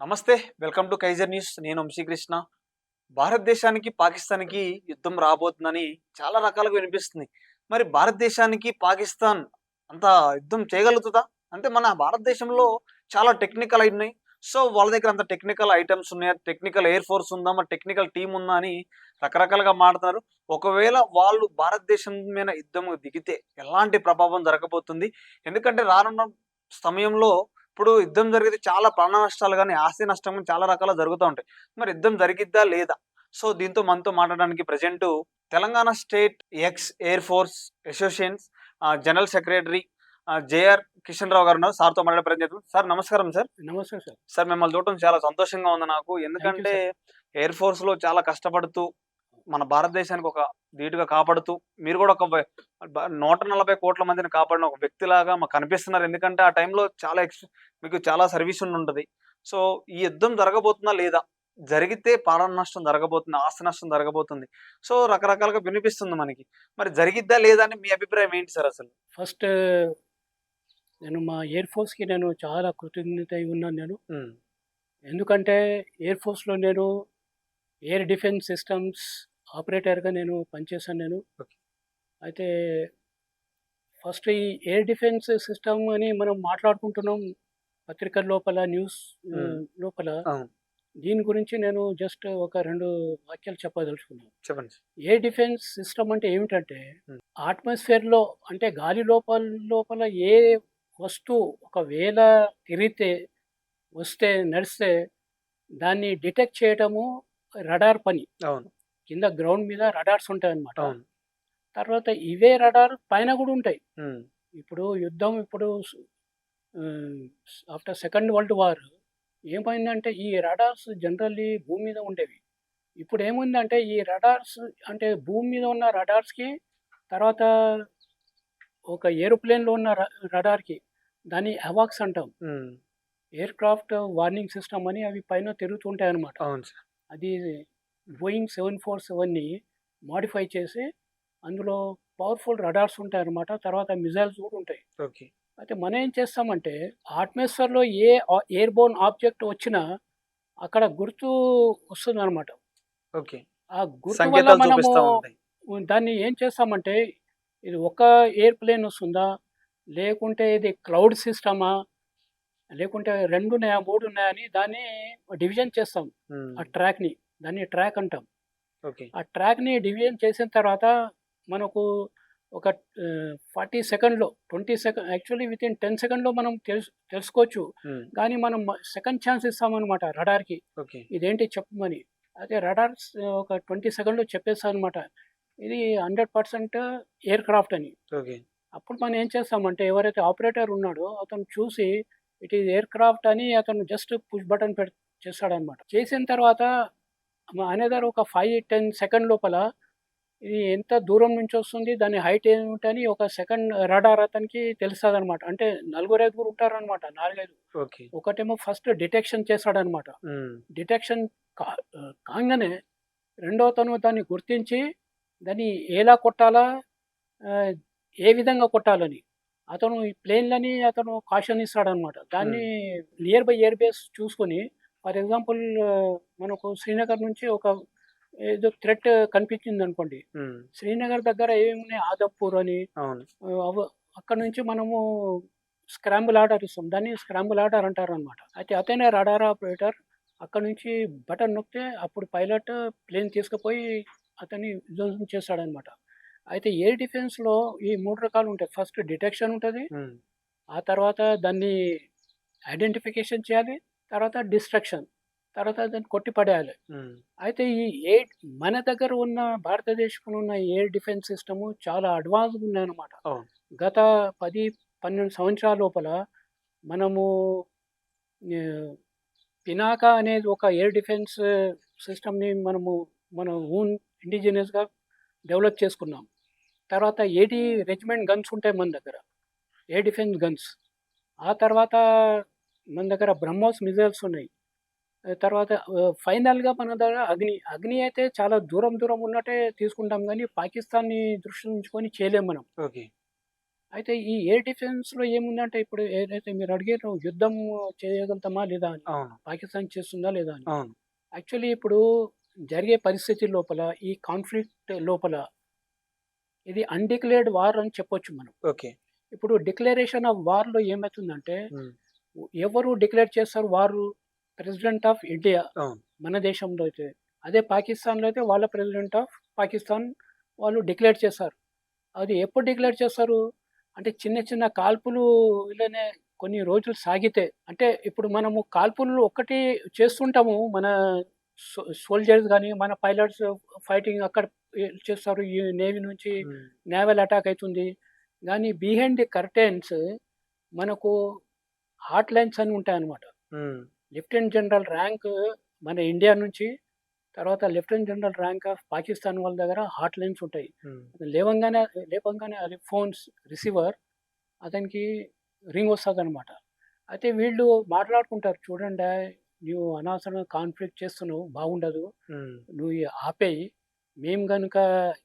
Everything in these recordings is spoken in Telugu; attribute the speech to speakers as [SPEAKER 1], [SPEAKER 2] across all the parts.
[SPEAKER 1] నమస్తే వెల్కమ్ టు కైజర్ న్యూస్. నేను వంశీకృష్ణ. భారతదేశానికి పాకిస్తాన్కి యుద్ధం రాబోతుందని చాలా రకాలుగా వినిపిస్తుంది. మరి భారతదేశానికి పాకిస్తాన్ అంత యుద్ధం చేయగలుగుతుందా? అంటే మన భారతదేశంలో చాలా టెక్నికల్ అయినాయి సో వాళ్ళ దగ్గర అంత టెక్నికల్ ఐటమ్స్ ఉన్నాయా? టెక్నికల్ ఎయిర్ ఫోర్స్ ఉందా? మా టెక్నికల్ టీం ఉందా అని రకరకాలుగా మాట్లాడుతున్నారు. ఒకవేళ వాళ్ళు భారతదేశం మీద యుద్ధం దిగితే ఎలాంటి ప్రభావం జరగబోతుంది? ఎందుకంటే రానున్న సమయంలో ఇప్పుడు యుద్ధం జరిగితే చాలా ప్రాణ నష్టాలు కానీ ఆస్తి నష్టం కానీ చాలా రకాల జరుగుతూ ఉంటాయి. మరి యుద్ధం జరిగిద్దా లేదా? సో దీంతో మనతో మాట్లాడడానికి present Telangana state ex air force associations general secretary JR Kishan Rao గారు ఉన్నారు. సార్తో మాట్లాడే ప్రయత్నం. సార్ నమస్కారం సార్.
[SPEAKER 2] నమస్తే సార్.
[SPEAKER 1] సార్ మిమ్మల్ని చూడటం చాలా సంతోషంగా ఉంది నాకు ఎందుకంటే ఎయిర్ ఫోర్స్లో చాలా కష్టపడుతూ మన భారతదేశానికి ఒక ధీటుగా కాపాడుతూ మీరు కూడా ఒక నూట నలభై కోట్ల మందిని కాపాడిన ఒక వ్యక్తిలాగా మాకు కనిపిస్తున్నారు. ఎందుకంటే ఆ టైంలో చాలా ఎక్స్ మీకు చాలా సర్వీస్ ఉంటుంది. సో ఈ యుద్ధం జరగబోతుందా లేదా? జరిగితే ప్రాణ నష్టం జరగబోతుంది ఆస్తి నష్టం జరగబోతుంది. సో రకరకాలుగా వినిపిస్తుంది మనకి. మరి జరిగిద్దా లేదా అని మీ అభిప్రాయం ఏంటి సార్ అసలు?
[SPEAKER 2] ఫస్ట్ నేను మా ఎయిర్ ఫోర్స్కి నేను చాలా కృతజ్ఞత ఉన్నాను నేను. ఎందుకంటే ఎయిర్ ఫోర్స్లో నేను ఎయిర్ డిఫెన్స్ సిస్టమ్స్ ఆపరేటర్గా నేను పనిచేశాను నేను. అయితే ఫస్ట్ ఈ ఎయిర్ డిఫెన్స్ సిస్టమ్ అని మనం మాట్లాడుకుంటున్నాం పత్రికల లోపల న్యూస్. లోపల. దీని గురించి నేను జస్ట్ ఒక రెండు వాక్యాలు చెప్పదలుచుకున్నాను
[SPEAKER 1] చెప్పండి.
[SPEAKER 2] ఎయిర్ డిఫెన్స్ సిస్టమ్ అంటే ఏమిటంటే. ఆట్మాస్ఫియర్లో అంటే గాలి లోపల లోపల ఏ వస్తువు ఒకవేళ తిరిగితే వస్తే నడిస్తే దాన్ని డిటెక్ట్ చేయటము రడార్ పని
[SPEAKER 1] అవును
[SPEAKER 2] కింద గ్రౌండ్ మీద రడార్స్ ఉంటాయి అన్నమాట
[SPEAKER 1] అవును.
[SPEAKER 2] తర్వాత ఇవే రడార్ పైన కూడా ఉంటాయి. ఇప్పుడు యుద్ధం ఇప్పుడు ఆఫ్టర్ సెకండ్ వరల్డ్ వార్ ఏమైందంటే ఈ రడార్స్ జనరల్లీ భూమి మీద ఉండేవి. ఇప్పుడు ఏముందంటే ఈ రడార్స్ అంటే భూమి మీద ఉన్న రడార్స్కి తర్వాత ఒక ఏరోప్లేన్లో ఉన్న రడార్కి దాన్ని అవాక్స్ అంటాం. ఎయిర్ క్రాఫ్ట్ వార్నింగ్ సిస్టమ్ అని అవి పైన తిరుగుతుంటాయి అన్నమాట
[SPEAKER 1] అవును సార్.
[SPEAKER 2] అది బోయింగ్ సెవెన్ ఫోర్ సెవెన్ని మాడిఫై చేసి అందులో పవర్ఫుల్ రడార్స్ ఉంటాయి అన్నమాట తర్వాత మిజైల్స్ కూడా ఉంటాయి.
[SPEAKER 1] ఓకే.
[SPEAKER 2] అయితే మనం ఏం చేస్తామంటే ఆట్మాస్ఫియర్లో ఏ ఎయిర్ బోర్న్ ఆబ్జెక్ట్ వచ్చినా అక్కడ గుర్తు వస్తుంది అనమాట
[SPEAKER 1] ఓకే.
[SPEAKER 2] ఆ గుర్తు వల్ల మనము దాన్ని ఏం చేస్తామంటే ఇది ఒక ఎయిర్ ప్లేన్ వస్తుందా? లేకుంటే ఇది క్లౌడ్ సిస్టమా? లేకుంటే రెండు ఉన్నాయా మూడు ఉన్నాయా అని దాన్ని డివిజన్ చేస్తాం. ఆ ట్రాక్ని. దాన్ని ట్రాక్ అంటాం.
[SPEAKER 1] ఓకే.
[SPEAKER 2] ఆ ట్రాక్ని డివిజన్ చేసిన తర్వాత మనకు ఒక ఫార్టీ సెకండ్లో twenty second actually within ten సెకండ్లో మనం తెలుసు తెలుసుకోవచ్చు. కానీ మనం సెకండ్ ఛాన్స్ ఇస్తామన్నమాట రడార్కి.
[SPEAKER 1] ఓకే.
[SPEAKER 2] ఇదేంటి చెప్పమని. అదే రడార్స్ ఒక ట్వంటీ సెకండ్లో చెప్పేస్తాం అనమాట ఇది హండ్రెడ్ పర్సెంట్ ఎయిర్ క్రాఫ్ట్ అని.
[SPEAKER 1] ఓకే.
[SPEAKER 2] అప్పుడు మనం ఏం చేస్తామంటే ఎవరైతే ఆపరేటర్ ఉన్నాడో అతను చూసి ఇట్ ఈస్ ఎయిర్ క్రాఫ్ట్ అని అతను జస్ట్ పుష్ బటన్ పెట్ చేస్తాడనమాట చేసిన తర్వాత అనేదారు ఒక ఫైవ్ టెన్ సెకండ్ లోపల ఇది ఎంత దూరం నుంచి వస్తుంది దాని హైట్ ఏమిటని ఒక సెకండ్ రడార్ అతనికి తెలుస్తుంది అనమాట అంటే నలుగురు ఐదుగురు ఉంటారనమాట నాలుగైదు.
[SPEAKER 1] ఓకే.
[SPEAKER 2] ఒకటేమో ఫస్ట్ డిటెక్షన్ చేస్తాడనమాట
[SPEAKER 1] ఉమ్,
[SPEAKER 2] డిటెక్షన్ కా కాగానే రెండో తను దాన్ని గుర్తించి దాన్ని ఎలా కొట్టాలా ఏ విధంగా కొట్టాలని అతను ఈ ప్లేన్లని అతను కాషన్ ఇస్తాడనమాట దాన్ని నియర్ బై ఎయిర్ బేస్ చూసుకొని ఫర్ ఎగ్జాంపుల్ మనకు శ్రీనగర్ నుంచి ఒక ఏదో థ్రెట్ కనిపించింది అనుకోండి శ్రీనగర్ దగ్గర ఏమున్నాయి? ఆదప్పూర్ అని అక్కడ నుంచి మనము స్క్రాంబుల్ ఆర్డర్ ఇస్తాం. దాన్ని స్క్రాంబుల్ ఆర్డర్ అంటారు అనమాట అయితే అతనే రడార్ ఆపరేటర్. అక్కడ నుంచి బటన్ నొక్కితే అప్పుడు పైలట్ ప్లేన్ తీసుకుపోయి అతన్ని ధ్వంసం చేస్తాడనమాట అయితే ఎయిర్ డిఫెన్స్లో ఈ మూడు రకాలు ఉంటాయి. ఫస్ట్ డిటెక్షన్ ఉంటుంది. ఆ తర్వాత దాన్ని ఐడెంటిఫికేషన్ చేయాలి. తర్వాత డిస్ట్రక్షన్ తర్వాత దాన్ని కొట్టి పడేయాలి అయితే ఈ ఎయిర్ మన దగ్గర ఉన్న భారతదేశంలో ఉన్న ఎయిర్ డిఫెన్స్ సిస్టము చాలా అడ్వాన్స్గా ఉన్నాయన్నమాట. గత పది పన్నెండు సంవత్సరాల లోపల మనము పినాకా అనేది ఒక ఎయిర్ డిఫెన్స్ సిస్టమ్ని మనము మన ఓన్ ఇండిజినియస్గా డెవలప్ చేసుకున్నాం. తర్వాత ఏటీ రెజిమెంట్ గన్స్ ఉంటాయి మన దగ్గర ఎయిర్ డిఫెన్స్ గన్స్. ఆ తర్వాత మన దగ్గర బ్రహ్మోస్ మిజైల్స్ ఉన్నాయి తర్వాత ఫైనల్గా మన దగ్గర అగ్ని అగ్ని అయితే చాలా దూరం దూరం ఉన్నట్టే తీసుకుంటాం కానీ పాకిస్తాన్ని దృష్టి ఉంచుకొని చేయలేం మనం
[SPEAKER 1] ఓకే
[SPEAKER 2] అయితే ఈ ఎయిర్ డిఫెన్స్‌లో ఏముందంటే ఇప్పుడు ఏదైతే మీరు అడిగారో యుద్ధం చేయగలుగుతామా లేదా అని. పాకిస్తాన్ చేస్తుందా లేదా అని. యాక్చువల్లీ ఇప్పుడు జరిగే పరిస్థితి లోపల ఈ కాన్‌ఫ్లిక్ట్ లోపల ఇది అన్‌డిక్లేర్డ్ వార్ అని చెప్పొచ్చు మనం.
[SPEAKER 1] ఓకే.
[SPEAKER 2] ఇప్పుడు డిక్లరేషన్ ఆఫ్ వార్‌లో ఏమైతుందంటే
[SPEAKER 1] హ్మ్.
[SPEAKER 2] ఎవరు డిక్లేర్ చేస్తారు వారు? President of India. మన దేశంలో అయితే. అదే పాకిస్తాన్‌లో అయితే వాళ్ళ ప్రెసిడెంట్ ఆఫ్ పాకిస్తాన్ వాళ్ళు డిక్లేర్ చేశారు. అది ఎప్పుడు డిక్లేర్ చేస్తారు? అంటే చిన్న చిన్న కాల్పులు ఇలానే కొన్ని రోజులు సాగితే అంటే ఇప్పుడు మనము కాల్పులు ఒక్కటి చేస్తుంటాము. మన సో సోల్జర్స్ గాని, మన పైలట్స్ ఫైటింగ్ అక్కడ చేస్తారు. ఈ నేవీ నుంచి. నేవల్ అటాక్ అయితుంది. గానీ బిహైండ్ ది కర్టెన్స్ మనకు హాట్ లైన్స్ అని ఉంటాయన్నమాట.
[SPEAKER 1] హ్మ్.
[SPEAKER 2] లెఫ్టినెంట్ జనరల్ ర్యాంక్ మన ఇండియా నుంచి తర్వాత lieutenant general rank of Pakistan వాళ్ళ దగ్గర హాట్ లైన్స్ ఉంటాయి. లేవంగానే లేపంగానే అది ఫోన్స్ రిసీవర్ అతనికి రింగ్ వస్తదనమాట. అయితే వీళ్ళు మాట్లాడుకుంటారు. చూడండా నువ్వు అనవసరంగా కాన్‌ఫ్లిక్ట్ చేస్తున్నావు బాగుండదు. నువ్వు ఆపేయి. మేము గనుక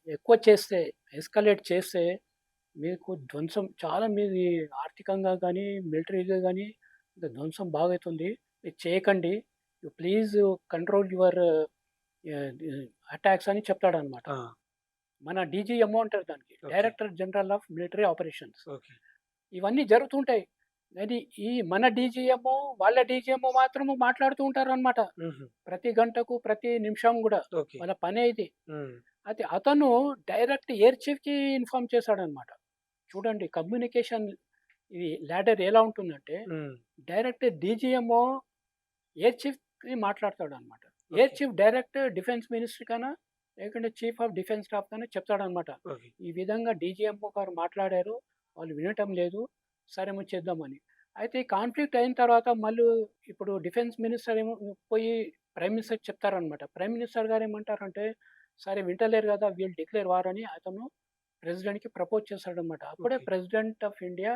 [SPEAKER 2] ఎక్కువ చేస్తే ఎస్కలేట్ చేస్తే మీకు ధ్వంసం చాలా మీది ఆర్థికంగా గానీ, మిలిటరీగా ఇంక ధ్వంసం బాగైతుంది. ఇది చేయకండి. You please control your attacks అని చెప్తాడనమాట.
[SPEAKER 1] ఆ!
[SPEAKER 2] మన డీజీఎంఓ అంటారు దానికి. Director general of military operations.
[SPEAKER 1] Okay.
[SPEAKER 2] ఇవన్నీ జరుగుతుంటాయి. కానీ ఈ మన డీజీఎంఓ, వాళ్ళ డీజీఎంఓ మాత్రము మాట్లాడుతూ ఉంటారనమాట.
[SPEAKER 1] హుహు.
[SPEAKER 2] ప్రతి గంటకు, ప్రతి నిమిషం.
[SPEAKER 1] ఓకే.
[SPEAKER 2] వాళ్ళ పనే ఇది. అయితే అతను డైరెక్ట్ ఎయిర్ చీఫ్‌కి ఇన్ఫార్మ్ చేశాడనమాట. చూడండి కమ్యూనికేషన్ ఇది లాడర్ ఎలా ఉంటుందంటే. డైరెక్ట్ డీజీఎంఓ ఎయిర్ చీఫ్‌కి మాట్లాడతాడనమాట. Air
[SPEAKER 1] okay.
[SPEAKER 2] Chief direct defence minister కన్నా లేకుంటే చీఫ్ ఆఫ్ డిఫెన్స్ స్టాఫ్ కన్నా చెప్తాడనమాట.
[SPEAKER 1] ఓకే.
[SPEAKER 2] ఈ విధంగా డీజీఎంఓ గారు మాట్లాడారు. వాళ్ళు వినటం లేదు. సరే మనం చేద్దామని. అయితే కాన్‌ఫ్లిక్ట్ అయిన తర్వాత మళ్ళీ ఇప్పుడు డిఫెన్స్ మినిస్టర్ ఏమో పోయి ప్రైమ్ మినిస్టర్‌కి చెప్తారనమాట. ప్రైమ్ మినిస్టర్ గారు ఏమంటారంటే, సరే వింటలేరు గదా! వీల్ డిక్లేర్ వార్ అని అతను ప్రెసిడెంట్‌కి ప్రపోజ్ చేస్తాడనమాట. అప్పుడే. ప్రెసిడెంట్ ఆఫ్ ఇండియా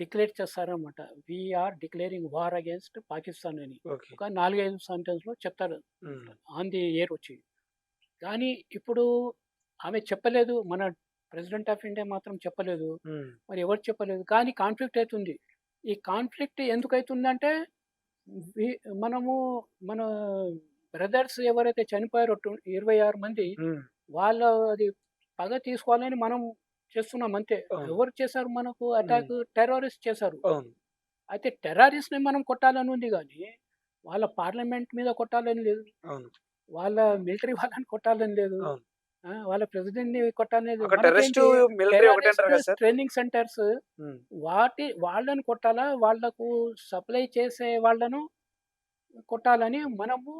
[SPEAKER 2] డిక్లేర్ చేస్తారనమాట. We are declaring war against Pakistan అని. ఒక 4, 5 సెంటెన్స్‌లో చెప్తారు. ఆన్ ది ఎయిర్ వచ్చి. కానీ ఇప్పుడు ఆమె చెప్పలేదు. మన ప్రెసిడెంట్ ఆఫ్ ఇండియా మాత్రం చెప్పలేదు. మరి ఎవరు చెప్పలేదు. కానీ కాన్‌ఫ్లిక్ట్ అయితుంది. ఈ కాన్‌ఫ్లిక్ట్ ఎందుకైతుందంటే వి మనము మన బ్రదర్స్ ఎవరైతే చనిపోయారో టు 26 మంది. వాళ్ళ అది పగ తీసుకోవాలని మనం చేస్తున్నాం అంతే. ఎవరు చేశారు మనకు. అటాక్? టెర్రరిస్ట్ చేశారు. అయితే టెర్రరిస్ట్‌ని మనం కొట్టాలని ఉంది గానీ, వాళ్ళ పార్లమెంట్ మీద కొట్టాలని లేదు. వాళ్ళ మిలిటరీ వాళ్ళని కొట్టాలని లేదు. వాళ్ళ కొట్టాలని
[SPEAKER 1] టెర్రరిస్టు,
[SPEAKER 2] టెర్రరిస్ట్
[SPEAKER 1] కదా సార్?
[SPEAKER 2] Training centres. వాటి వాళ్ళని కొట్టాలా? వాళ్ళకు సప్లై చేసే వాళ్ళను కొట్టాలని మనము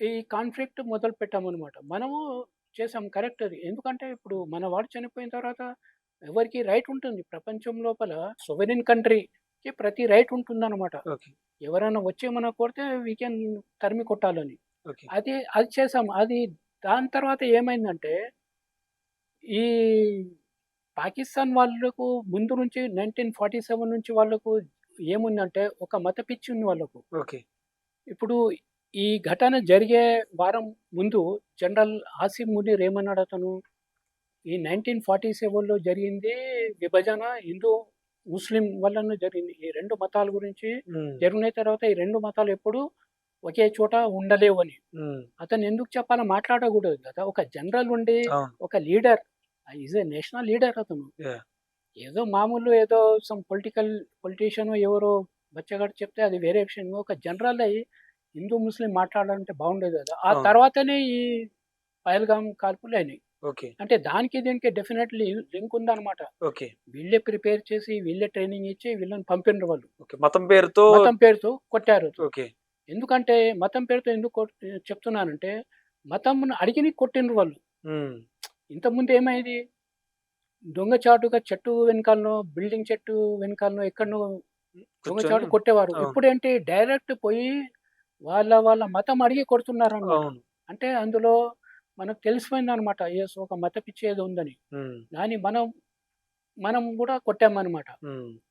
[SPEAKER 2] ఈ కాన్‌ఫ్లిక్ట్ మొదలు పెట్టామనమాట. మనము చేసాం కరెక్ట్ అది. ఎందుకంటే ఇప్పుడు మన వాడు చనిపోయిన తర్వాత ఎవరికీ రైట్ ఉంటుంది. ప్రపంచం లోపల సోవరెన్ కంట్రీకి ప్రతి రైట్ ఉంటుందనమాట.
[SPEAKER 1] ఓకే.
[SPEAKER 2] ఎవరైనా వచ్చి మనకు కొడితే వి కెన్ తరిమి కొట్టాలని.
[SPEAKER 1] ఓకే.
[SPEAKER 2] అది అది చేసాం. అది దాని తర్వాత ఏమైందంటే ఈ పాకిస్తాన్ వాళ్ళకు ముందు నుంచి 1947 నుంచి వాళ్ళకు ఏముందంటే ఒక మత పిచ్చి ఉంది వాళ్ళకు.
[SPEAKER 1] ఓకే.
[SPEAKER 2] ఇప్పుడు ఈ ఘటన జరిగే వారం ముందు జనరల్ ఆసిమ్ మునీర్ ఏమన్నాడు అతను? ఈ 1947లో జరిగింది విభజన హిందూ, ముస్లిం వలన జరిగింది. ఈ 2 మతాల గురించి. జరిగిన తర్వాత ఈ 2 మతాలు ఎప్పుడు ఒకే చోట ఉండలేవని.
[SPEAKER 1] హ్మ్.
[SPEAKER 2] అతను ఎందుకు చెప్పాలా? మాట్లాడకూడదు కదా! ఒక జనరల్ ఉండి. ఒక leader is a national leader అతను. ఏదో మామూలు ఏదో సమ్ పొలిటికల్ పొలిటీషియనో ఎవరో బచ్చగాడు చెప్తే అది వేరే విషయం. ఒక జనరల్ అయ్యి హిందూ, ముస్లిం మాట్లాడాలంటే బాగుండేది కదా! ఆ. తర్వాతనే ఈ పహల్గామ్ కాల్పులు అయినాయి.
[SPEAKER 1] ఓకే.
[SPEAKER 2] అంటే దానికి దీనికి డెఫినెట్‌లీ లింక్ ఉందన్నమాట.
[SPEAKER 1] ఓకే.
[SPEAKER 2] వీళ్ళే ప్రిపేర్ చేసి, వీళ్ళే ట్రైనింగ్ ఇచ్చి వీళ్ళని పంపిండ్రు వాళ్ళు.
[SPEAKER 1] ఓకే. మతం పేరుతో
[SPEAKER 2] మతం పేరుతో కొట్టారు.
[SPEAKER 1] ఓకే.
[SPEAKER 2] ఎందుకంటే మతం పేరుతో ఎందుకు చెప్తున్నానంటే మతంను అడిగిని కొట్టిండ్రు వాళ్ళు. ఇంతకుముందు ఏమయ్యేది? దొంగచాటుగా చెట్టు వెనకాలనో, బిల్డింగ్ చెట్టు వెనకాలనో ఎక్కడనో దొంగచాటు కొట్టేవారు. ఇప్పుడేంటి డైరెక్ట్ పోయి వాళ్ళ వాళ్ళ మతం అడిగి కొడుతున్నారన్నమాట.
[SPEAKER 1] అవును.
[SPEAKER 2] అంటే అందులో మనకు తెలిసిపోయిందన్నమాట. యెస్ ఒక మత పిచ్చి ఏదో ఉందని. దాన్ని మనం మనం కూడా కొట్టామన్నమాట.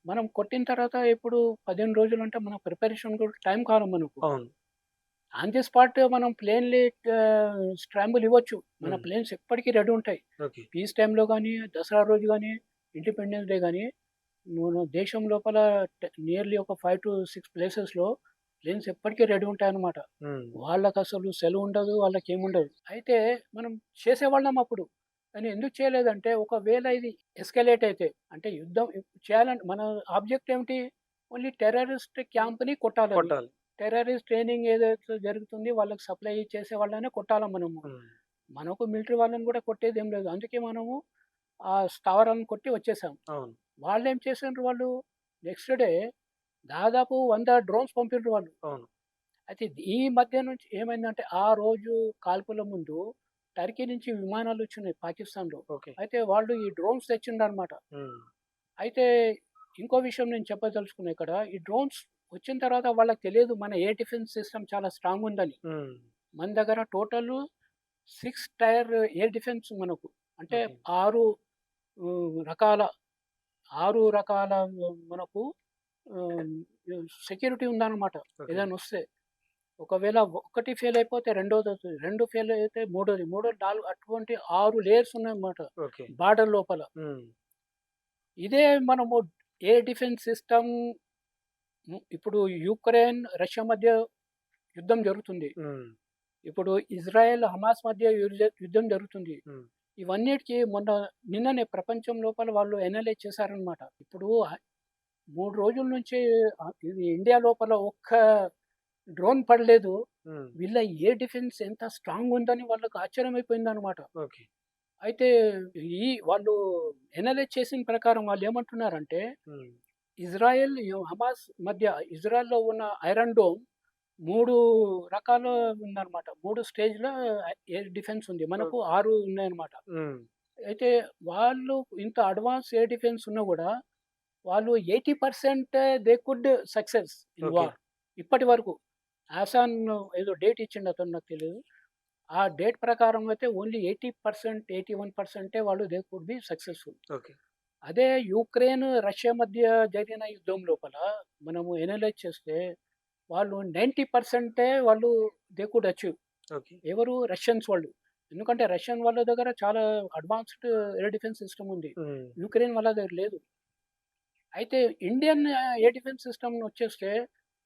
[SPEAKER 2] మనం కొట్టిన తర్వాత ఇప్పుడు 15 రోజులంటే మన ప్రిపరేషన్ కూడా టైం కావాలి మనకు. ఆన్ ది స్పాట్ మనం ప్లేన్‌లీ ఆహ్, స్క్రాంబుల్ ఇవ్వచ్చు. మన. ప్లేన్స్ ఎప్పటికి రెడీ ఉంటాయి. పీస్ టైమ్‌లో గాని, దసరా రోజు గాని ఇండిపెండెన్స్ డే కానీ మన దేశం లోపల నియర్లీ ఒక ఫైవ్ టు సిక్స్ ప్లేసెస్లో ప్లేన్స్ ఎప్పటికీ రెడీ ఉంటాయన్నమాట.
[SPEAKER 1] ఉమ్,
[SPEAKER 2] వాళ్ళకి అసలు సెలవు ఉండదు వాళ్ళకి ఏముండదు అయితే మనం చేసేవాళ్ళం అప్పుడు. కానీ ఎందుకు చేయలేదంటే ఒకవేళ ఇది ఎస్కలేట్ అయితే అంటే యుద్ధం చేయాలని మన ఆబ్జెక్ట్ ఏమిటి? ఓన్లీ టెర్రరిస్ట్ క్యాంప్ని కొట్టాలి
[SPEAKER 1] కొట్టాలి.
[SPEAKER 2] టెర్రరిస్ట్ ట్రైనింగ్ ఏదైతే జరుగుతుంది వాళ్ళకి సప్లై చేసే వాళ్ళనే కొట్టాలి మనము. మనకు మిలిటరీ వాళ్ళని కూడా కొట్టేది ఏం లేదు. అందుకే మనము ఆ స్థావరాలను కొట్టి వచ్చేసాం. వాళ్ళు ఏం చేసిండ్రు వాళ్ళు? నెక్స్ట్ డే దాదాపు వంద డ్రోన్స్ పంపిండ్రు వాళ్ళు.
[SPEAKER 1] అవును.
[SPEAKER 2] అయితే ఈ మధ్య నుంచి ఏమైందంటే ఆ రోజు కాల్పుల ముందు టర్కీ నుంచి విమానాలు వచ్చినాయి పాకిస్తాన్లో.
[SPEAKER 1] ఓకే.
[SPEAKER 2] అయితే వాళ్ళు ఈ డ్రోన్స్ తెచ్చిండ్రు అనమాట అయితే ఇంకో విషయం నేను చెప్పదలుచుకున్నా ఇక్కడ. ఈ డ్రోన్స్ వచ్చిన తర్వాత వాళ్ళకి తెలియదు మన ఏ డిఫెన్స్ సిస్టమ్ చాలా స్ట్రాంగ్ ఉందని. మన దగ్గర total six tier air defence మనకు. అంటే. ఆరు రకాల ఆరు రకాల మనకు సెక్యూరిటీ ఉందన్నమాట. ఏదైనా వస్తే. ఒకవేళ ఒకటి ఫెయిల్ అయిపోతే రెండోది అవుతుంది రెండు ఫెయిల్ అయితే మూడోది. మూడోది నాలుగు అటువంటి ఆరు లేయర్స్ ఉన్నాయన్నమాట బార్డర్ లోపల. ఇదే మనము ఎయిర్ డిఫెన్స్ సిస్టమ్ ఇప్పుడు యుక్రెయిన్ రష్యా మధ్య యుద్ధం జరుగుతుంది. ఇప్పుడు ఇజ్రాయెల్ హమాస్ మధ్య యుద్ధ- జరుగుతుంది. ఇవన్నిటికీ మొన్న నిన్ననే ప్రపంచం లోపల వాళ్ళు ఎనలైజ్ చేశారనమాట ఇప్పుడు మూడు రోజుల నుంచి ఇది ఇండియా లోపల ఒక్క డ్రోన్ పడలేదు. వీళ్ళ ఏ డిఫెన్స్ ఎంత స్ట్రాంగ్ ఉందని వాళ్ళకి ఆశ్చర్యం అయిపోయింది అనమాట
[SPEAKER 1] ఓకే.
[SPEAKER 2] అయితే ఈ వాళ్ళు ఎనలైజ్ చేసిన ప్రకారం వాళ్ళు ఏమంటున్నారంటే ఇజ్రాయెల్ హమాస్ మధ్య ఇజ్రాయెల్లో ఉన్న ఐరన్ డోమ్ మూడు రకాల ఉందన్నమాట. మూడు స్టేజ్లో ఎయిర్ డిఫెన్స్ ఉంది. మనకు ఆరు ఉన్నాయన్నమాట. అయితే వాళ్ళు ఇంత అడ్వాన్స్ ఎయిర్ డిఫెన్స్ ఉన్నా కూడా వాళ్ళు eighty percent they could success in. War ఇప్పటి వరకు. ఆసాన్ ఏదో డేట్ ఇచ్చిండు అతను నాకు తెలియదు ఆ డేట్ ప్రకారం అయితే only eighty percent eighty one పర్సెంటే వాళ్ళు దే కుడ్ బి సక్సెస్ఫుల్. అదే యుక్రెయిన్ రష్యా మధ్య జరిగిన యుద్ధం లోపల మనము ఎనలైజ్ చేస్తే వాళ్ళు నైంటీ పర్సెంటే వాళ్ళు దే కుడ్ అచీవ్.
[SPEAKER 1] ఓకే.
[SPEAKER 2] ఎవరు? రష్యన్స్ వాళ్ళు. ఎందుకంటే రష్యన్ వాళ్ళ దగ్గర చాలా అడ్వాన్స్డ్ ఎయిర్ డిఫెన్స్ సిస్టమ్ ఉంది. యుక్రెయిన్ వాళ్ళ దగ్గర లేదు. అయితే ఇండియన్ ఎయిర్ డిఫెన్స్ సిస్టమ్ వచ్చేస్తే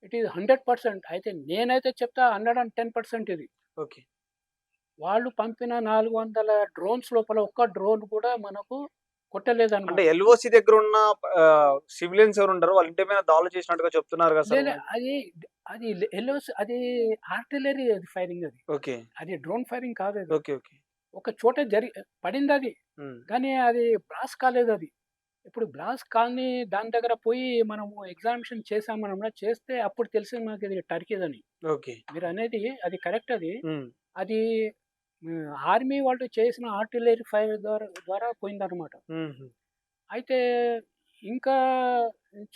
[SPEAKER 2] ఇట్ ఈస్ హండ్రెడ్ పర్సెంట్. అయితే నేనైతే చెప్తా హండ్రెడ్ అండ్ టెన్ పర్సెంట్ ఇది.
[SPEAKER 1] ఓకే.
[SPEAKER 2] వాళ్ళు పంపిన నాలుగు వందల డ్రోన్స్ లోపల ఒక్క డ్రోన్ కూడా మనకు కొట్టలేదు
[SPEAKER 1] అంటే ఎల్ఓసి దగ్గర ఉన్న సివిలియన్స్ ఎవరు ఉంటారు వాళ్ళ ఇంటి మీద దాడులు చేసినట్టుగా చెప్తున్నారు కదా
[SPEAKER 2] అది అది ఎల్ఓసి అది ఆర్టిలరీ అది ఫైరింగ్ అది.
[SPEAKER 1] ఓకే.
[SPEAKER 2] అది డ్రోన్ ఫైరింగ్ కాదు
[SPEAKER 1] ఓకే ఓకే.
[SPEAKER 2] ఒక చోట జరి పడింది అది. కానీ అది బ్లాస్ట్ కాలేదు అది. ఇప్పుడు బ్లాస్ట్ కానీ దాని దగ్గర పోయి మనము ఎగ్జామినేషన్ చేసామనమాట చేస్తే అప్పుడు తెలిసింది మనకి ఇది టర్కీదని
[SPEAKER 1] ఓకే.
[SPEAKER 2] మీరు అనేది అది కరెక్ట్ అది. అది ఆర్మీ వాళ్ళు చేసిన ఆర్టిలరీ ఫైర్ ద్వారా ద్వారా పోయిందన్నమాట.
[SPEAKER 1] ఉమ్,
[SPEAKER 2] అయితే ఇంకా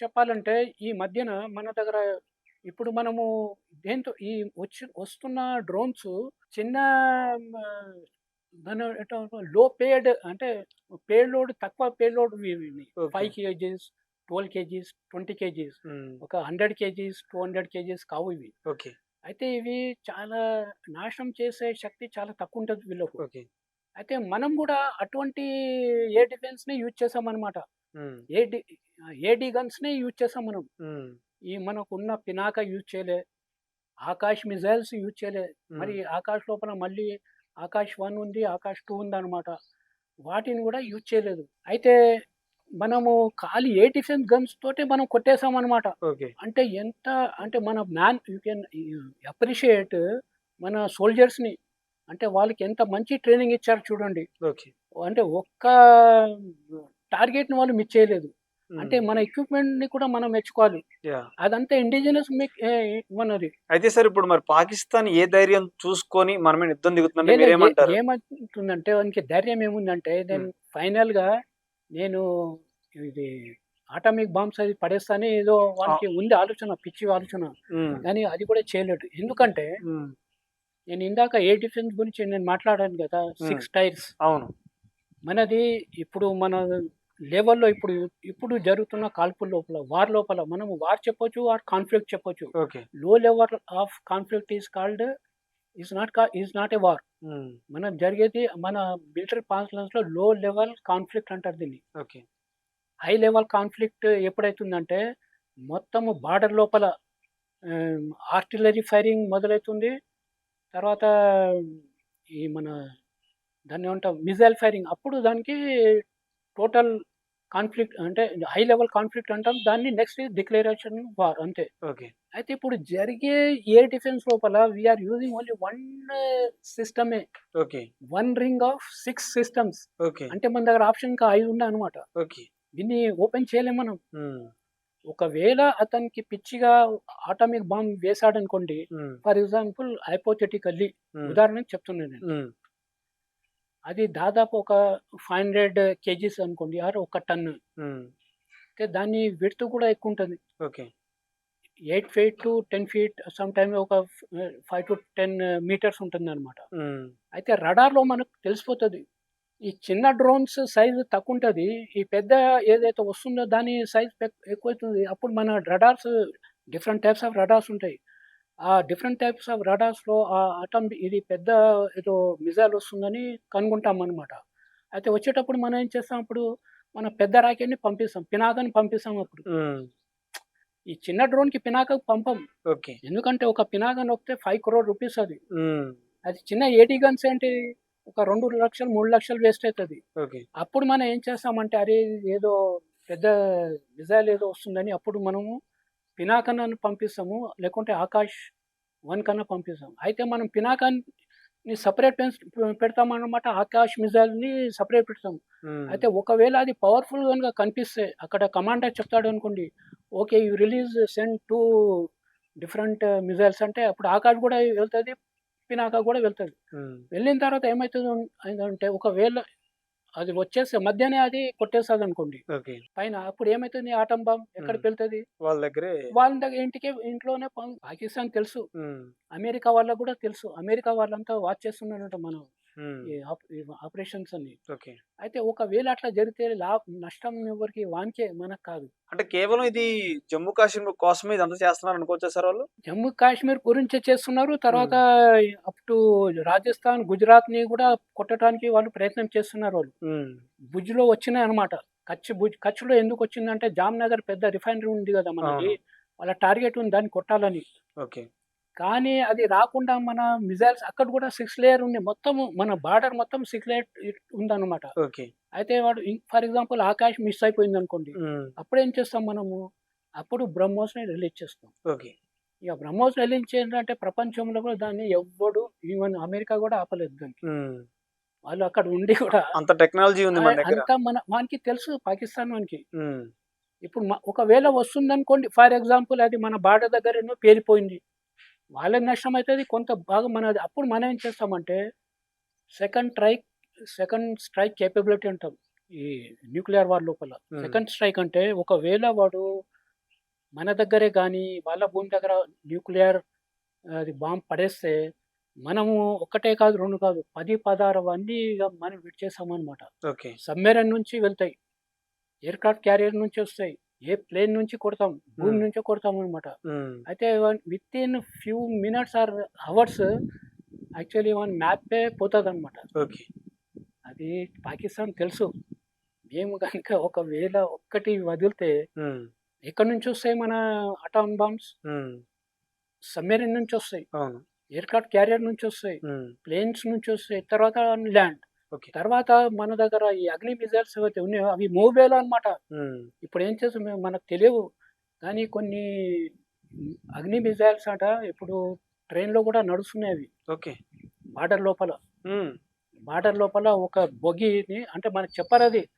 [SPEAKER 2] చెప్పాలంటే ఈ మధ్యన మన దగ్గర ఇప్పుడు మనము దేంతో ఈ వచ్చి వస్తున్న డ్రోన్స్ చిన్న మన లో పేడ్ అంటే పేలోడ్ తక్కువ payload
[SPEAKER 1] Okay.
[SPEAKER 2] Five KGs twelve KGs twenty KGs ఒక hundred KGs two hundred KGs కావు ఇవి.
[SPEAKER 1] ఓకే.
[SPEAKER 2] అయితే ఇవి చాలా నాశనం చేసే శక్తి చాలా తక్కువ ఉంటుంది వీళ్ళకు.
[SPEAKER 1] ఓకే.
[SPEAKER 2] అయితే మనం కూడా అటువంటి ఎయిర్ డిఫెన్స్ని యూజ్ చేసామన్నమాట.
[SPEAKER 1] ఉమ్,
[SPEAKER 2] ఏడి ఏడి గన్స్ని యూజ్ చేసాం మనం. ఈ మనకున్న పినాక యూజ్ చేయలే ఆకాష్ మిజైల్స్ యూజ్ చేయలే మరి ఆకాష్ లోపల మళ్ళీ ఆకాష్ వన్ ఉంది ఆకాష్ టూ ఉంది అనమాట వాటిని కూడా యూజ్ చేయలేదు. అయితే మనము ఖాళీ ఏ డిఫెన్స్ గన్స్ తోటే మనం కొట్టేసాం అనమాట
[SPEAKER 1] ఓకే.
[SPEAKER 2] అంటే ఎంత అంటే మన మ్యాన్ యూ కెన్ అప్రిషియేట్ మన సోల్జర్స్ని. అంటే వాళ్ళకి ఎంత మంచి ట్రైనింగ్ ఇచ్చారు చూడండి.
[SPEAKER 1] ఓకే.
[SPEAKER 2] అంటే ఒక్క టార్గెట్ని వాళ్ళు మిస్ చేయలేదు. అంటే మన ఎక్విప్మెంట్ని కూడా మనం మెచ్చుకోవాలి. అదంతా ఇండిజినస్ మనది
[SPEAKER 1] అయితే సార్ ఇప్పుడు మరి పాకిస్తాన్ ఏ ధైర్యం చూసుకొని మనమే యుద్ధం
[SPEAKER 2] ఏ- ఏమంటుందంటే వానికి ధైర్యం ఏముందంటే నేను ఫైనల్గా నేను ఇది ఆటమిక్ బాంబ్స్ అది పడేస్తానే ఏదో వానికి ఉంది ఆలోచన పిచ్చి ఆలోచన. కానీ అది కూడా చేయలేడు ఎందుకంటే నేను ఇందాక ఎయిర్ డిఫెన్స్ గురించి నేను మాట్లాడాను కదా సిక్స్ టైర్స్.
[SPEAKER 1] అవును.
[SPEAKER 2] మనది ఇప్పుడు మన లెవెల్లో ఇప్పుడు ఇప్పుడు జరుగుతున్న కాల్పుల లోపల వార్ లోపల మనం వార్ చెప్పొచ్చు వార్ కాన్ఫ్లిక్ట్ చెప్పొచ్చు.
[SPEAKER 1] Okay.
[SPEAKER 2] Low level of conflict is called is not is not a war. మన జరిగేది మన మిలిటరీ లో లో లెవెల్ కాన్ఫ్లిక్ట్ అంటారు దీన్ని.
[SPEAKER 1] ఓకే.
[SPEAKER 2] హై లెవెల్ కాన్ఫ్లిక్ట్ ఎప్పుడైతుందంటే మొత్తము బార్డర్ లోపల ఆర్టిలరీ ఫైరింగ్ మొదలవుతుంది తర్వాత ఈ మన దాన్ని ఏమంటాం మిజైల్ ఫైరింగ్. అప్పుడు దానికి టోటల్ కాన్ఫ్లిక్ట్ అంటే హై లెవెల్ కాన్ఫ్లిక్ట్ అంటాం దాన్ని నెక్స్ట్ డిక్లరేషన్ వార్ అంతే.
[SPEAKER 1] ఓకే.
[SPEAKER 2] అయితే ఇప్పుడు జరిగే ఎయిర్ డిఫెన్స్ లోపల we are using only one సిస్టమే
[SPEAKER 1] okay.
[SPEAKER 2] One ring of six systems
[SPEAKER 1] okay.
[SPEAKER 2] అంటే మన దగ్గర ఆప్షన్ ఇంకా ఐదు ఉన్నాయి అనమాట
[SPEAKER 1] ఓకే.
[SPEAKER 2] దీన్ని ఓపెన్ చేయలేం మనం. ఒకవేళ అతనికి పిచ్చిగా ఆటమిక్ బాంబ్ వేసాడు అనుకోండి
[SPEAKER 1] ఉమ్,
[SPEAKER 2] ఫర్ ఎగ్జాంపుల్ హైపోథెటికల్లీ ఉదాహరణకి చెప్తున్నాను నేను. అది దాదాపు ఒక ఫైవ్ హండ్రెడ్ కేజీస్ అనుకోండి ఆర్ ఒక టన్.
[SPEAKER 1] ఉమ్,
[SPEAKER 2] అయితే దాని విడ్త్ కూడా ఎక్కువ ఉంటుంది.
[SPEAKER 1] Okay.
[SPEAKER 2] Eight feet to ten feet some time ఒక ఫైవ్ టు టెన్ మీటర్స్ ఉంటుంది అనమాట అయితే రడార్లో మనకు తెలిసిపోతుంది. ఈ చిన్న డ్రోన్స్ సైజు తక్కువ ఉంటుంది ఈ పెద్ద ఏదైతే వస్తుందో దాని సైజ్ ఎక్కువ అవుతుంది అప్పుడు మన radars different types of radars ఉంటాయి. ఆ డిఫరెంట్ టైప్స్ ఆఫ్ రడార్స్లో ఆ అటం ఇది పెద్ద ఏదో మిజైల్ వస్తుందని కనుగొంటాం అనమాట అయితే వచ్చేటప్పుడు మనం ఏం చేస్తాం అప్పుడు మన పెద్ద రాకెట్ని పంపిస్తాం పినాకని పంపిస్తాం అప్పుడు. ఈ చిన్న డ్రోన్కి పినాక పంపం.
[SPEAKER 1] ఓకే.
[SPEAKER 2] ఎందుకంటే ఒక పినాకన్ వస్తే ఫైవ్ క్రోర్ రూపీస్ అది. అది చిన్న ఏటీ గన్స్ ఏంటి? ఒక రెండు లక్షలు మూడు లక్షలు వేస్ట్ అవుతుంది
[SPEAKER 1] ఓకే.
[SPEAKER 2] అప్పుడు మనం ఏం చేస్తామంటే అరే ఏదో పెద్ద మిజైల్ ఏదో వస్తుందని అప్పుడు మనము పినాకన్ అని పంపిస్తాము లేకుంటే ఆకాష్ వన్ కన్నా పంపిస్తాం అయితే మనం పినాకన్ని సపరేట్ పెడతామన్నమాట ఆకాష్ మిజైల్ని సపరేట్ పెడతాం
[SPEAKER 1] ఉమ్,
[SPEAKER 2] అయితే ఒకవేళ అది పవర్ఫుల్ కనుక కనిపిస్తే అక్కడ కమాండర్ చెప్తాడు అనుకోండి okay you release send two different missiles అంటే అప్పుడు ఆకాష్ కూడా వెళ్తుంది పినాక కూడా వెళ్తుంది. వెళ్ళిన తర్వాత ఏమవుతుంది అంటే ఒకవేళ అది వచ్చేస్తే మధ్యాహ్నం అది కొట్టేస్తుంది అనుకోండి
[SPEAKER 1] ఓకే.
[SPEAKER 2] పైన అప్పుడు ఏమవుతుంది ఆటం బాంబ్ ఎక్కడికి. వెళ్తుంది
[SPEAKER 1] వాళ్ళ దగ్గరే
[SPEAKER 2] వాళ్ళ దగ్గర ఇంటికి ఇంట్లోనే పాకిస్తాన్ తెలుసు. అమెరికా వాళ్ళకు కూడా తెలుసు. అమెరికా వాళ్ళంతా వాచ్ చేస్తున్నారంట మనం ఆపరేషన్స్ అన్ని.
[SPEAKER 1] ఓకే.
[SPEAKER 2] అయితే ఒకవేళ అట్లా జరిగితే లాభ నష్టం ఎవరికి? వానికే మనకు కాదు.
[SPEAKER 1] అంటే కేవలం ఇది జమ్మూ కాశ్మీర్ కోసమే ఇదంతా చేస్తున్నారు అనుకోవచ్చా సార్ వాళ్ళు?
[SPEAKER 2] జమ్మూ కాశ్మీర్ గురించి చేస్తున్నారు. తర్వాత అప్ టు రాజస్థాన్ గుజరాత్ని కూడా కొట్టడానికి వాళ్ళు ప్రయత్నం చేస్తున్నారు వాళ్ళు.
[SPEAKER 1] ఉమ్,
[SPEAKER 2] భుజ్లో వచ్చినాయి అనమాట కచ్ భుజ్ కచ్లో ఎందుకు వచ్చిందంటే జామ్నగర్ పెద్ద రిఫైనరీ ఉంది కదా మనకి. వాళ్ళ టార్గెట్ ఉంది దాన్ని కొట్టాలని.
[SPEAKER 1] ఓకే.
[SPEAKER 2] కానీ అది రాకుండా మన మిజైల్స్ అక్కడ కూడా సిక్స్ లేయర్ ఉంది. మొత్తం మన బార్డర్ మొత్తం సిక్స్ లేయర్ ఉందన్నమాట.
[SPEAKER 1] ఓకే.
[SPEAKER 2] అయితే వాడు ఫర్ ఎగ్జాంపుల్ ఆకాశ్ మిస్ అయిపోయింది అనుకోండి. అప్పుడు ఏం చేస్తాం మనము? అప్పుడు బ్రహ్మోస్ని రిలీజ్ చేస్తాం.
[SPEAKER 1] ఓకే.
[SPEAKER 2] ఇక బ్రహ్మోస్ రిలీజ్ చేయాలంటే ప్రపంచంలో కూడా దాన్ని ఎవ్వడు ఈవెన్ అమెరికా కూడా ఆపలేదు దానికి. వాళ్ళు అక్కడ ఉండి కూడా
[SPEAKER 1] అంత టెక్నాలజీ ఉంది
[SPEAKER 2] అంతా మన వానికి తెలుసు పాకిస్తాన్
[SPEAKER 1] ఉమ్,
[SPEAKER 2] ఇప్పుడు ఒకవేళ వస్తుందనుకోండి ఫర్ ఎగ్జాంపుల్ అది మన బార్డర్ దగ్గర ఎన్నో పేలిపోయింది. వాళ్ళకి నష్టం అవుతుంది కొంత బాగా మనది. అప్పుడు మనం ఏం చేస్తామంటే second strike second strike capability అంటాం ఈ న్యూక్లియర్ వార్ లోపల. సెకండ్ స్ట్రైక్ అంటే ఒకవేళ వాడు మన దగ్గరే కానీ వాళ్ళ భూమి దగ్గర న్యూక్లియర్ అది బాంబ్ పడేస్తే మనము ఒక్కటే కాదు రెండు కాదు పది పదహారు అన్నీ మనం విడిచేసామన్నమాట
[SPEAKER 1] ఓకే.
[SPEAKER 2] సబ్మెరైన్ నుంచి వెళ్తాయి. ఎయిర్ క్రాఫ్ట్ క్యారియర్ నుంచి వస్తాయి. ఏ ప్లేన్ నుంచి కొడతాం? భూమి. నుంచే కొడతాం అనమాట అయితే within few minutes or hours actually one మ్యాపే పోతుంది అనమాట
[SPEAKER 1] ఓకే.
[SPEAKER 2] అది పాకిస్తాన్ తెలుసు. మేము కనుక ఒకవేళ ఒక్కటి వదిలితే ఎక్కడి నుంచి వస్తాయి మన అటామ్ బాంబ్స్? సబ్మెరైన్ నుంచి వస్తాయి.
[SPEAKER 1] అవును.
[SPEAKER 2] ఎయిర్ క్రాఫ్ట్ క్యారియర్ నుంచి వస్తాయి. ప్లేన్స్ నుంచి వస్తాయి. తర్వాత ల్యాండ్. తర్వాత మన దగ్గర ఈ అగ్ని మిజైల్స్ ఏవైతే ఉన్నాయో అవి మూవేలో అనమాట ఇప్పుడు ఏం చేస్తాం మేము? మనకు తెలియవు. కానీ కొన్ని అగ్ని మిజైల్స్ అట ఇప్పుడు ట్రైన్లో కూడా నడుస్తున్నాయి అవి.
[SPEAKER 1] ఓకే.
[SPEAKER 2] బార్డర్ లోపల. బార్డర్ లోపల ఒక బొగిని అంటే మనకు చెప్పరు అది.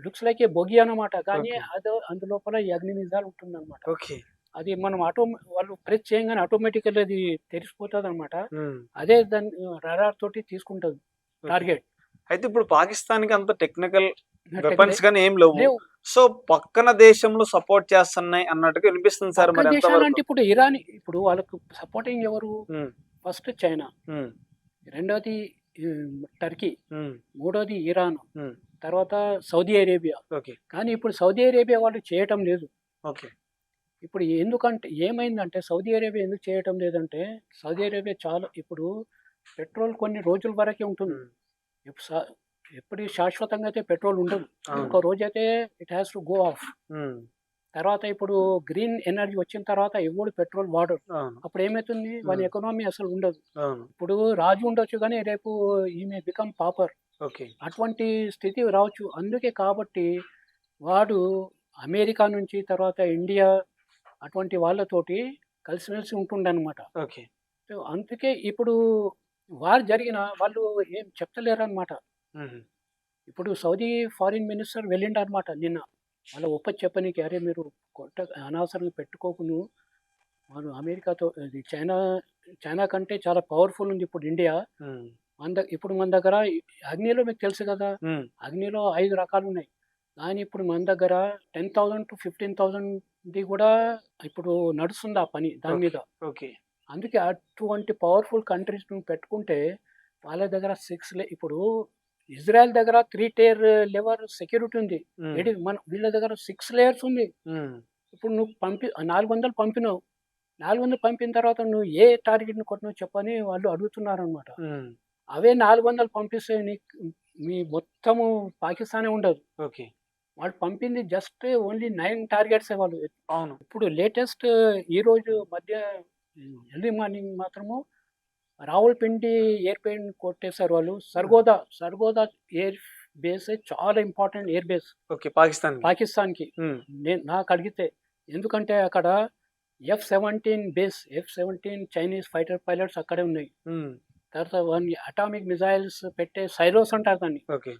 [SPEAKER 2] లుక్స్ లైక్ ఏ బొగి అన్నమాట. కానీ. అది అందులోపల ఈ అగ్ని మిజైల్ ఉంటుందన్నమాట.
[SPEAKER 1] ఓకే.
[SPEAKER 2] అది మనం ఆటో వాళ్ళు ప్రెస్ చేయగానే ఆటోమేటికల్ అది తెరిసిపోతుంది అనమాట అదే దాని రడార్ తోటి తీసుకుంటుంది.
[SPEAKER 1] ఓకే.
[SPEAKER 2] టార్గెట్.
[SPEAKER 1] అయితే ఇప్పుడు పాకిస్తాన్కి అంత టెక్నికల్ వెపన్స్ గానీ ఏం లేవు. సో పక్కన దేశంలో సపోర్ట్ చేస్తున్నాయి అన్నట్టుగా వినిపిస్తుంది సార్ మరి
[SPEAKER 2] అంటే ఇప్పుడు ఇరాన్ ఇప్పుడు వాళ్ళకు సపోర్టింగ్ ఎవరు? First China. రెండోది టర్కీ. మూడోది ఇరాన్. తర్వాత సౌదీ అరేబియా.
[SPEAKER 1] ఓకే.
[SPEAKER 2] కానీ ఇప్పుడు సౌదీ అరేబియా వాళ్ళు చేయటం లేదు.
[SPEAKER 1] ఓకే.
[SPEAKER 2] ఇప్పుడు ఎందుకంటే ఏమైందంటే సౌదీ అరేబియా ఎందుకు చేయటం లేదంటే సౌదీ అరేబియా చాలా ఇప్పుడు పెట్రోల్ కొన్ని రోజుల వరకే ఉంటుంది. ఎప్పటికీ శాశ్వతంగా అయితే పెట్రోల్ ఉండదు. ఒక రోజైతే it has to go off తర్వాత ఇప్పుడు గ్రీన్ ఎనర్జీ వచ్చిన తర్వాత ఎవడు పెట్రోల్ వాడరు అప్పుడు ఏమవుతుంది
[SPEAKER 1] Hmm.
[SPEAKER 2] ఎకనామీ అసలు ఉండదు. ఇప్పుడు రాజు ఉండొచ్చు కానీ రేపు ఈమె బికమ్ పాపర్
[SPEAKER 1] ఓకే.
[SPEAKER 2] అటువంటి స్థితి రావచ్చు. అందుకే కాబట్టి వాడు అమెరికా నుంచి తర్వాత ఇండియా అటువంటి వాళ్ళతోటి కలిసిమెలిసి ఉంటుండనమాట
[SPEAKER 1] ఓకే.
[SPEAKER 2] సో అందుకే ఇప్పుడు వారు జరిగిన వాళ్ళు ఏం చెప్తలేరు అనమాట ఇప్పుడు సౌదీ ఫారిన్ మినిస్టర్ వెళ్ళిండు అనమాట నిన్న. వాళ్ళ ఒప్ప చెప్పనీకి అరే మీరు కొట్ట అనవసరంగా పెట్టుకోకును. మనం అమెరికాతో చైనా చైనా కంటే చాలా పవర్ఫుల్ ఉంది ఇప్పుడు ఇండియా. మన ఇప్పుడు మన దగ్గర అగ్నిలో మీకు తెలుసు కదా? అగ్నిలో ఐదు రకాలు ఉన్నాయి కానీ ఇప్పుడు మన దగ్గర టెన్ థౌజండ్ టు ఫిఫ్టీన్ థౌజండ్ది కూడా ఇప్పుడు నడుస్తుంది ఆ పని దాని మీద.
[SPEAKER 1] ఓకే.
[SPEAKER 2] అందుకే అటువంటి పవర్ఫుల్ కంట్రీస్ నువ్వు పెట్టుకుంటే వాళ్ళ దగ్గర సిక్స్ లే ఇప్పుడు ఇజ్రాయెల్ దగ్గర త్రీ టైర్ లెవెల్ సెక్యూరిటీ ఉంది. ఏడి మన వీళ్ళ దగ్గర సిక్స్ లేయర్స్ ఉంది. ఇప్పుడు నువ్వు పంపి నాలుగు వందలు పంపినావు. నాలుగు వందలు పంపిన తర్వాత నువ్వు ఏ టార్గెట్ని కొట్టినావు చెప్పని వాళ్ళు అడుగుతున్నారు అనమాట అవే నాలుగు వందలు పంపిస్తే నీకు మీ మొత్తము పాకిస్తానే ఉండదు.
[SPEAKER 1] ఓకే.
[SPEAKER 2] వాళ్ళు పంపింది జస్ట్ ఓన్లీ నైన్ టార్గెట్స్ వాళ్ళు.
[SPEAKER 1] అవును.
[SPEAKER 2] ఇప్పుడు లేటెస్ట్ ఈ రోజు మధ్య ఎర్లీ మార్నింగ్ మాత్రము రావులపిండి ఎయిర్పోర్ట్ కొట్టేశారు వాళ్ళు. సర్గోదా సర్గోదా ఎయిర్ బేస్ చాలా important air base.
[SPEAKER 1] Okay Pakistan
[SPEAKER 2] పాకిస్తాన్కి. నేను నాకు అడిగితే ఎందుకంటే అక్కడ F seventeen base F seventeen Chinese fighter pilots అక్కడే ఉన్నాయి. తర్వాత వన్ అటామిక్ మిజైల్స్ పెట్టే సైలోస్ అంటారు దాన్ని.
[SPEAKER 1] ఓకే.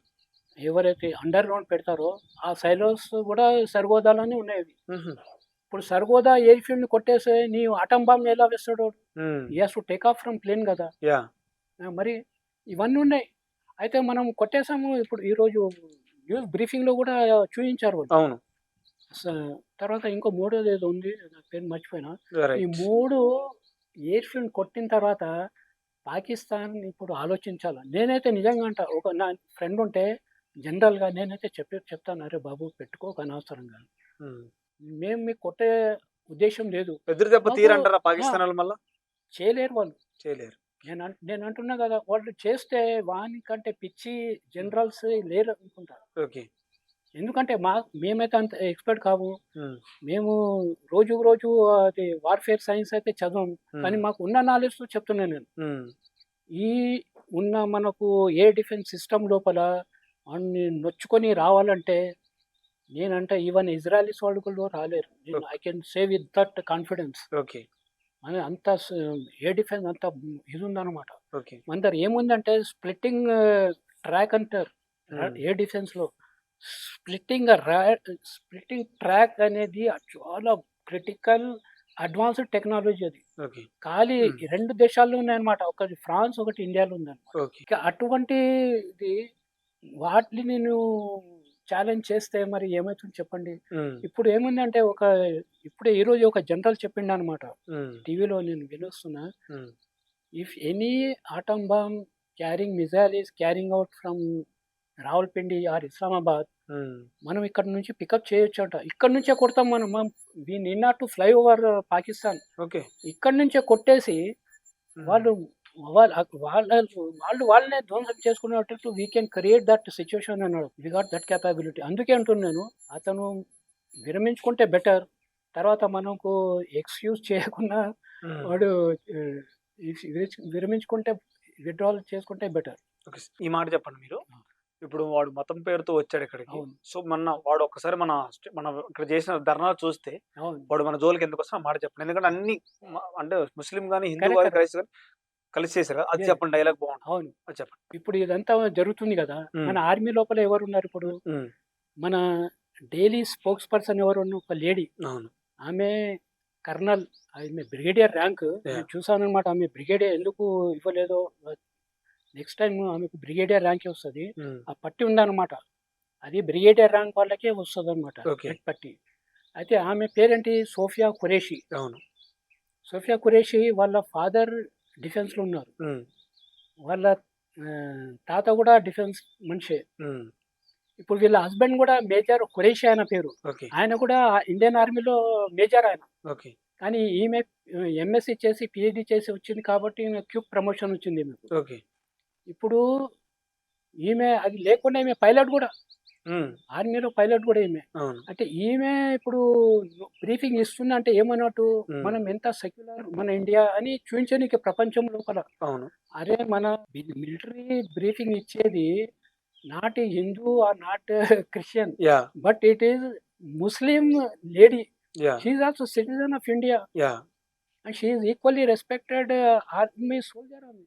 [SPEAKER 2] ఎవరైతే అండర్ గ్రౌండ్ పెడతారో ఆ సైలోస్ కూడా సర్గోదాలోనే ఉన్నాయి ఇప్పుడు సర్గోదా ఎయిర్ ఫీల్డ్ కొట్టేస్తే నీ అటం బాంబ్ ఎలా వేస్తాడు? As to take off from plane కదా? మరి ఇవన్నీ ఉన్నాయి. అయితే మనం కొట్టేసాము ఇప్పుడు ఈరోజు న్యూస్ బ్రీఫింగ్లో కూడా చూపించారు
[SPEAKER 1] అవును.
[SPEAKER 2] తర్వాత ఇంకో మూడోది ఏదో ఉంది నా పేరు మర్చిపోయినా. ఈ మూడు ఎయిర్ ఫీల్డ్ కొట్టిన తర్వాత పాకిస్తాన్ ఇప్పుడు ఆలోచించాలి? నేనైతే నిజంగా అంట ఒక నా ఫ్రెండ్ ఉంటే జనరల్గా నేనైతే చెప్పి చెప్తాను అరే బాబు పెట్టుకోక అనవసరంగా.
[SPEAKER 1] ఉమ్.
[SPEAKER 2] మేము మీకు కొట్టే ఉద్దేశం లేదు.
[SPEAKER 1] ఎదురు దెబ్బ తీరంటారా పాకిస్తాన్ వాళ్ళు మళ్ళా?
[SPEAKER 2] చేయలేరు వాళ్ళు.
[SPEAKER 1] చేయలేరు.
[SPEAKER 2] నేను నేను అంటున్నా కదా వాళ్ళు చేస్తే వానికంటే పిచ్చి జనరల్స్ లేరు అనుకుంటా.
[SPEAKER 1] ఓకే.
[SPEAKER 2] ఎందుకంటే మా మేమైతే అంత ఎక్స్పర్ట్ కావు మేము రోజు రోజు అది వార్ఫేర్ సైన్స్ అయితే చదవం. కానీ మాకు ఉన్న నాలెడ్జ్తో చెప్తున్నాను నేను.
[SPEAKER 1] ఈ
[SPEAKER 2] ఉన్న మనకు ఏ డిఫెన్స్ సిస్టమ్ లోపల అన్ని నొచ్చుకొని రావాలంటే నేనంటే ఈవెన్ ఇజ్రాయలీస్ వాళ్ళు కూడా రాలేరు. I can say with that confidence
[SPEAKER 1] okay.
[SPEAKER 2] అని అంత ఏ డిఫెన్స్ అంత ఇది ఉందన్నమాట.
[SPEAKER 1] ఓకే.
[SPEAKER 2] మన దగ్గర ఏముందంటే స్ప్లిట్టింగ్ ట్రాక్ అంటారు. ఏ డిఫెన్స్లో స్ప్లిట్టింగ్ స్ప్లిట్టింగ్ ట్రాక్ అనేది చాలా క్రిటికల్ అడ్వాన్స్డ్ టెక్నాలజీ అది.
[SPEAKER 1] ఓకే.
[SPEAKER 2] ఖాళీ రెండు దేశాల్లో ఉన్నాయన్నమాట. ఒకటి ఫ్రాన్స్ ఒకటి ఇండియాలో ఉందన్నమాట. అటువంటి ఇది వాటిని నేను ఛాలెంజ్ చేస్తే మరి ఏమవుతుంది చెప్పండి. ఇప్పుడు ఏముందంటే ఒక ఇప్పుడే ఈరోజు ఒక జనరల్ చెప్పిండు అనమాట టీవీలో నేను వినొస్తున్నా. If any atom bomb carrying missile is carrying out from Rawalpindi or Islamabad మనం ఇక్కడ నుంచి పికప్ చేయొచ్చు అంట ఇక్కడ నుంచే కొడతాం మనం. We need not to fly over Pakistan.
[SPEAKER 1] Okay.
[SPEAKER 2] ఇక్కడ నుంచే కొట్టేసి వాళ్ళు వాళ్ళ వాళ్ళ వాళ్ళు వాళ్ళనే ధ్వంసం చేసుకునేటట్టు we can create that situation అన్నాడు. వి గాట్ దట్ కెపాబిలిటీ అందుకే అంటున్నాను అతను విరమించుకుంటే బెటర్ తర్వాత మనకు ఎక్స్క్యూజ్ చేయకుండా
[SPEAKER 1] ఉమ్,
[SPEAKER 2] వాడు విరమించుకుంటే విత్డ్రాల్ చేసుకుంటే బెటర్
[SPEAKER 1] ఓకే. ఈ మాట చెప్పండి మీరు. ఇప్పుడు వాడు మతం పేరుతో వచ్చాడు ఇక్కడికి. సో మన వాడు ఒక్కసారి మన మన ఇక్కడ చేసిన ధర్నా చూస్తే వాడు మన జోలికి ఎందుకు వస్తున్నా మాట చెప్పండి. ఎందుకంటే అన్ని అంటే ముస్లిం కానీ హిందూ కానీ. క్రైస్తవ కానీ కలిసి చేశారు. అది. చెప్పండి డైలాగ్ బాగుంటుంది.
[SPEAKER 2] అవును
[SPEAKER 1] అది చెప్పండి.
[SPEAKER 2] ఇప్పుడు ఇదంతా జరుగుతుంది కదా మన ఆర్మీ లోపల ఎవరు ఉన్నారు ఇప్పుడు మన డైలీ స్పోక్స్ పర్సన్ ఎవరు ఒక లేడీ
[SPEAKER 1] అవును.
[SPEAKER 2] ఆమె కర్నల్ ఆమె బ్రిగేడియర్ ర్యాంక్ చూసాను అనమాట ఆమె బ్రిగేడియర్ ఎందుకు ఇవ్వలేదో. నెక్స్ట్ టైం ఆమెకు బ్రిగేడియర్ ర్యాంకే వస్తుంది. ఆ పట్టి ఉందన్నమాట. అది బ్రిగేడియర్ ర్యాంక్ వాళ్ళకే వస్తుంది అనమాట. పట్టి. అయితే ఆమె పేరేంటి? సోఫియా ఖురేషి.
[SPEAKER 1] అవును.
[SPEAKER 2] సోఫియా ఖురేషి వాళ్ళ ఫాదర్ డిఫెన్స్లో ఉన్నారు. వాళ్ళ తాత కూడా డిఫెన్స్ మనిషే. ఇప్పుడు వీళ్ళ హస్బెండ్ కూడా మేజర్ ఖురేషి ఆయన పేరు. ఆయన కూడా ఇండియన్ ఆర్మీలో మేజర్ ఆయన.
[SPEAKER 1] ఓకే.
[SPEAKER 2] కానీ ఈమె ఎంఎస్సి చేసి పిహెచ్డి చేసి వచ్చింది కాబట్టి క్యూబ్ ప్రమోషన్ వచ్చింది ఈమెకు. ఇప్పుడు ఈమె అది లేకుండా ఈమె పైలట్ కూడా. ఆర్మీలో పైలట్ కూడా ఈమె. అంటే ఈమె ఇప్పుడు బ్రీఫింగ్ ఇస్తుంది అంటే ఏమన్నట్టు మనం ఎంత సెక్యులర్ మన ఇండియా అని చూపించడానికి ప్రపంచం లోపల.
[SPEAKER 1] అవును.
[SPEAKER 2] అరే మన మిలిటరీ బ్రీఫింగ్ ఇచ్చేది not Hindu or not Christian. But it is Muslim lady. She also citizen of India. And she equally respected army soldier ఆమె.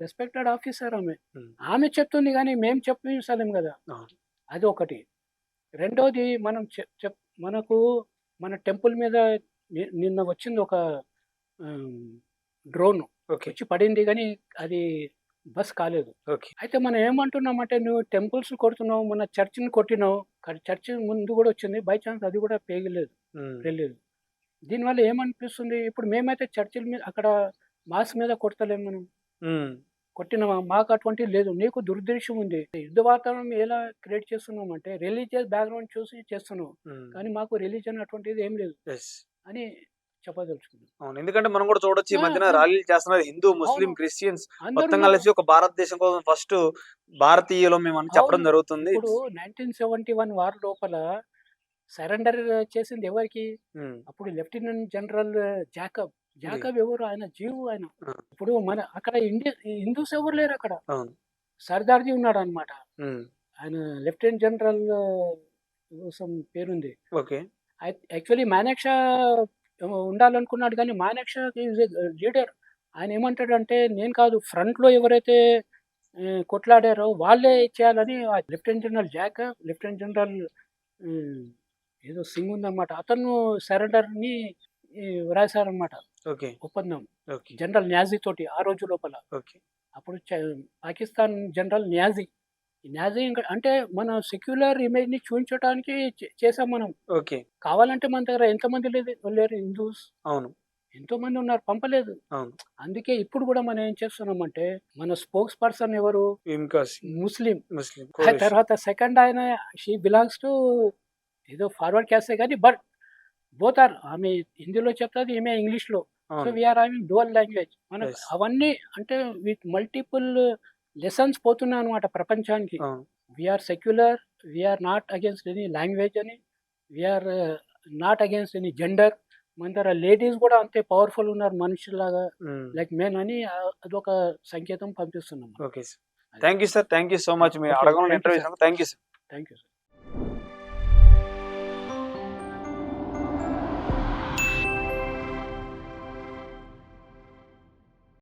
[SPEAKER 2] రెస్పెక్టెడ్ ఆఫీసర్ ఆమె. ఆమె చెప్తుంది కానీ మేము చెప్పించలేం కదా. అది ఒకటి రెండోది మనం చెప్ చెప్ మనకు మన టెంపుల్ మీద నిన్న వచ్చింది ఒక డ్రోన్. వచ్చి పడింది కానీ అది బస్ కాలేదు.
[SPEAKER 1] ఓకే.
[SPEAKER 2] అయితే మనం ఏమంటున్నామంటే నువ్వు టెంపుల్స్ కొడుతున్నావు మన చర్చిని కొట్టినావు చర్చి ముందు కూడా వచ్చింది బై ఛాన్స్ అది కూడా పేగలేదు వెళ్ళలేదు. దీనివల్ల ఏమనిపిస్తుంది? ఇప్పుడు మేమైతే చర్చిల మీద అక్కడ మాస్ మీద కొడతలేం మనం.
[SPEAKER 1] ఉమ్,
[SPEAKER 2] కొట్టినమా మాకు అటువంటిది లేదు నీకు దుర్దృశ్యం ఉంది యుద్ధ వాతావరణం ఎలా క్రియేట్ చేస్తున్నాం అంటే రిలీజియస్ బ్యాక్గ్రౌండ్ చూసి చేస్తున్నావు
[SPEAKER 1] ఉమ్,
[SPEAKER 2] కానీ మాకు రిలీజన్ అటువంటిది ఏం లేదు. అని చెప్పదలుచుకున్నాం
[SPEAKER 1] అవును ఎందుకంటే మనం కూడా చూడొచ్చు ఈ మధ్యన. ర్యాలీలు చేస్తున్నారు హిందూ ముస్లిం. క్రిస్టియన్స్ మొత్తం. కలిసి ఒక భారతదేశం కోసం ఫస్ట్ భారతీయులు మేము అని చెప్పడం. జరుగుతుంది
[SPEAKER 2] ఇప్పుడు నైన్టీన్ సెవెంటీ వన్ వార్ లోపల సరెండర్ చేసింది ఎవరికి అప్పుడు లెఫ్టినెంట్ జనరల్ జాకబ్ జాకబ్ ఎవరు? ఆయన జీవు ఆయన. ఇప్పుడు మన అక్కడ ఇండియా హిందూస్ ఎవరు లేరు అక్కడ? సర్దార్జీ ఉన్నాడు అనమాట ఆయన లెఫ్టినెంట్ జనరల్ కోసం పేరుంది.
[SPEAKER 1] ఓకే.
[SPEAKER 2] యాక్చువల్లీ మానేక్షా ఉండాలనుకున్నాడు కానీ మానేక్షా లీడర్. ఆయన ఏమంటాడంటే నేను కాదు ఫ్రంట్లో ఎవరైతే కొట్లాడారో వాళ్ళే చేయాలని lieutenant general Jack lieutenant general ఏదో సింగ్ ఉందన్నమాట. అతను సరెండర్ని వ్రాసారనమాట
[SPEAKER 1] ఓకే
[SPEAKER 2] ఒప్పందం
[SPEAKER 1] ఓకే.
[SPEAKER 2] జనరల్ న్యాజీ తోటి ఆ రోజు లోపల.
[SPEAKER 1] ఓకే.
[SPEAKER 2] అప్పుడు పాకిస్తాన్ జనరల్ న్యాజీ. న్యాజీ అంటే మన సెక్యులర్ ఇమేజ్ని చూపించడానికి చే- చేసాం మనం.
[SPEAKER 1] ఓకే.
[SPEAKER 2] కావాలంటే మన దగ్గర ఎంతమంది లేదు లేరు హిందూస్?
[SPEAKER 1] అవును.
[SPEAKER 2] ఎంతో మంది ఉన్నారు పంపలేదు. అందుకే ఇప్పుడు కూడా మనం ఏం చేస్తున్నామంటే మన స్పోక్స్ పర్సన్ ఎవరు? ముస్లిం.
[SPEAKER 1] ముస్లిం.
[SPEAKER 2] తర్వాత సెకండ్ ఆయన షీ బిలాంగ్స్ టు ఏదో ఫార్వర్డ్ క్యాస్టే కానీ బట్ బోత్ ఆర్ ఆమె హిందీలో చెప్తుంది ఈమె ఇంగ్లీష్లో. So we are mean dual language
[SPEAKER 1] Yes.
[SPEAKER 2] అవన్నీ అంటే విత్ మల్టిపుల్ లెసన్స్ పోతున్నాయి అనమాట ప్రపంచానికి. We are secular we are not against any language అని. We are not against any gender మన దగ్గర లేడీస్ కూడా అంతే పవర్ఫుల్ ఉన్నారు మనుషులాగా లైక్ మెన్ అని అదొక సంకేతం పంపిస్తున్నాం
[SPEAKER 1] okay sir thank you sir thank you so much మీరు అడగడం interview. Thank you sir
[SPEAKER 2] thank you sir